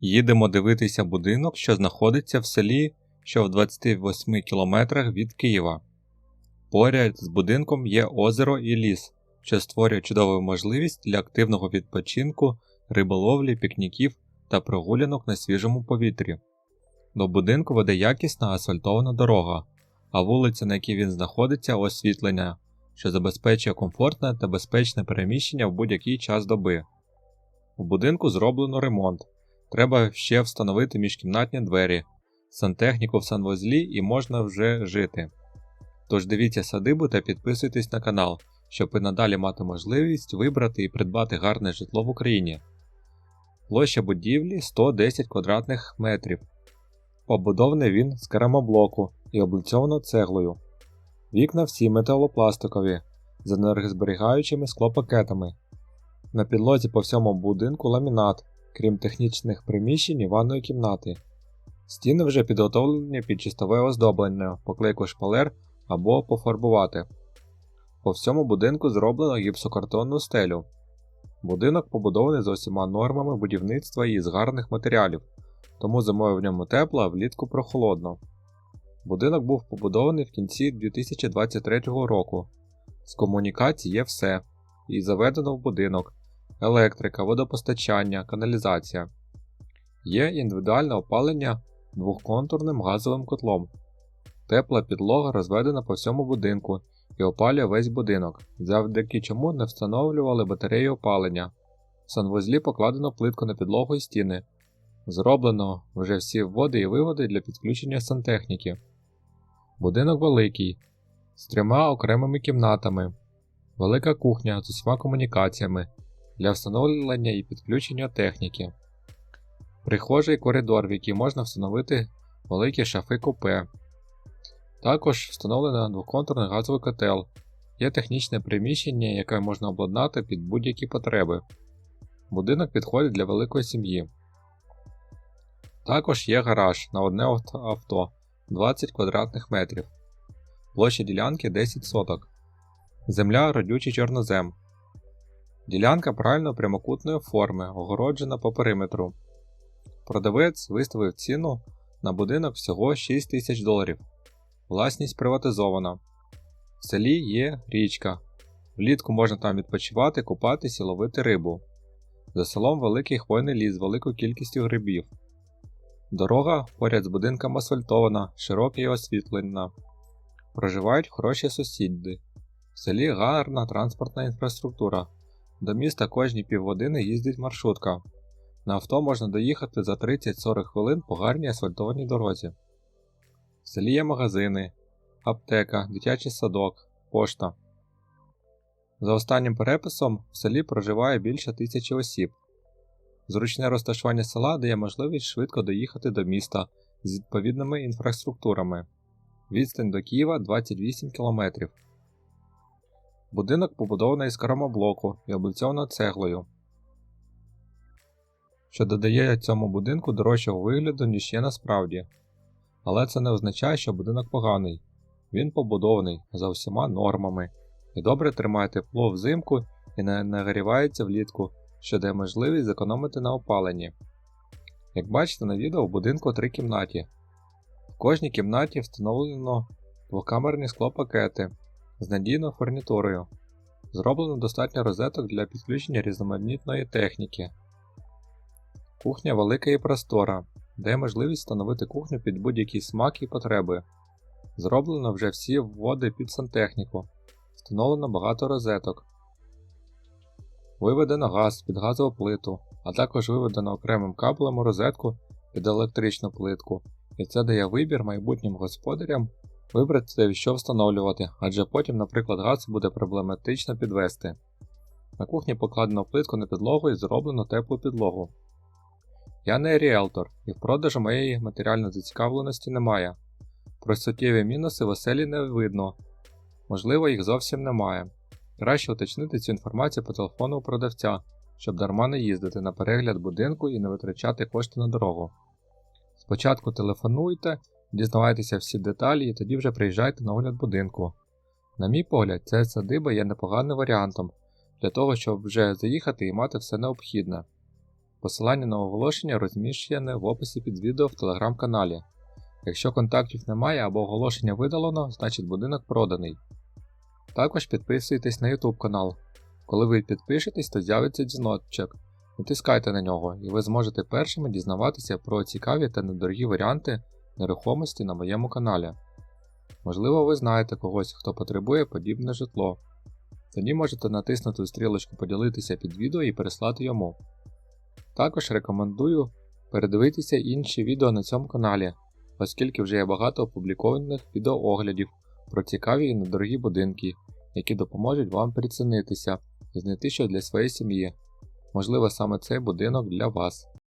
Їдемо дивитися будинок, що знаходиться в селі, що в 28 кілометрах від Києва. Поряд з будинком є озеро і ліс, що створює чудову можливість для активного відпочинку, риболовлі, пікніків та прогулянок на свіжому повітрі. До будинку веде якісна асфальтована дорога, а вулиця, на якій він знаходиться, освітлення, що забезпечує комфортне та безпечне переміщення в будь-який час доби. У будинку зроблено ремонт. Треба ще встановити міжкімнатні двері, сантехніку в санвузлі і можна вже жити. Тож дивіться садибу та підписуйтесь на канал, щоб і надалі мати можливість вибрати і придбати гарне житло в Україні. Площа будівлі 110 квадратних метрів. Побудований він з керамоблоку і облицьовано цеглою. Вікна всі металопластикові з енергозберігаючими склопакетами. На підлозі по всьому будинку ламінат, крім технічних приміщень і ванної кімнати. Стіни вже підготовлені під чистове оздоблення, поклейку шпалер або пофарбувати. По всьому будинку зроблено гіпсокартонну стелю. Будинок побудований за усіма нормами будівництва і з гарних матеріалів, тому зимою в ньому тепло, а влітку прохолодно. Будинок був побудований в кінці 2023 року. З комунікацій є все, і заведено в будинок, електрика, водопостачання, каналізація. Є індивідуальне опалення двохконтурним газовим котлом. Тепла підлога розведена по всьому будинку і опалює весь будинок, завдяки чому не встановлювали батареї опалення. В санвузлі покладено плитку на підлогу і стіни. Зроблено вже всі вводи і виводи для підключення сантехніки. Будинок великий, з трьома окремими кімнатами, велика кухня з усіма комунікаціями для встановлення і підключення техніки, прихожий коридор, в який можна встановити великі шафи купе. Також встановлено двоконтурний газовий котел, є технічне приміщення, яке можна обладнати під будь-які потреби. Будинок підходить для великої сім'ї. Також є гараж на одне авто 20 квадратних метрів. Площа ділянки 10 соток. Земля родючий чорнозем. Ділянка правильно прямокутної форми, огороджена по периметру. Продавець виставив ціну на будинок всього 6 тисяч доларів. Власність приватизована. В селі є річка. Влітку можна там відпочивати, купатись і ловити рибу. За селом великий хвойний ліс з великою кількістю грибів. Дорога поряд з будинком асфальтована, широка і освітлена. Проживають хороші сусіди. В селі гарна транспортна інфраструктура. До міста кожні півгодини їздить маршрутка. На авто можна доїхати за 30-40 хвилин по гарній асфальтованій дорозі. В селі є магазини, аптека, дитячий садок, пошта. За останнім переписом в селі проживає більше тисячі осіб. Зручне розташування села дає можливість швидко доїхати до міста з відповідними інфраструктурами. Відстань до Києва 28 км. Будинок побудований з карамоблоку і облицьовано цеглою, що додає цьому будинку дорожчого вигляду, ніж є насправді. Але це не означає, що будинок поганий. Він побудований за всіма нормами і добре тримає тепло взимку і не нагрівається влітку, що дає можливість зекономити на опаленні. Як бачите на відео, в будинку три кімнаті. В кожній кімнаті встановлено двокамерні склопакети з надійною фурнітурою. Зроблено достатньо розеток для підключення різноманітної техніки. Кухня велика і простора, дає можливість встановити кухню під будь-який смак і потреби. Зроблено вже всі вводи під сантехніку, встановлено багато розеток. Виведено газ під газову плиту, а також виведено окремим кабелем розетку під електричну плитку, і це дає вибір майбутнім господарям вибрати, що встановлювати, адже потім, наприклад, газ буде проблематично підвести. На кухні покладено плитку на підлогу і зроблено теплу підлогу. Я не ріелтор, і в продажу моєї матеріальної зацікавленості немає. Про суттєві мінуси в оселі не видно, можливо, їх зовсім немає. Краще уточнити цю інформацію по телефону у продавця, щоб дарма не їздити на перегляд будинку і не витрачати кошти на дорогу. Спочатку телефонуйте, дізнавайтеся всі деталі і тоді вже приїжджайте на огляд будинку. На мій погляд, ця садиба є непоганим варіантом для того, щоб вже заїхати і мати все необхідне. Посилання на оголошення розміщене в описі під відео в телеграм-каналі. Якщо контактів немає або оголошення видалено, значить будинок проданий. Також підписуйтесь на YouTube канал. Коли ви підпишетесь, то з'явиться дзвіночок. Натискайте на нього, і ви зможете першими дізнаватися про цікаві та недорогі варіанти нерухомості на моєму каналі. Можливо, ви знаєте когось, хто потребує подібне житло. Тоді можете натиснути стрілочку поділитися під відео і переслати йому. Також рекомендую передивитися інші відео на цьому каналі, оскільки вже є багато опублікованих відеооглядів про цікаві і недорогі будинки, які допоможуть вам прицінитися і знайти щось для своєї сім'ї. Можливо, саме цей будинок для вас.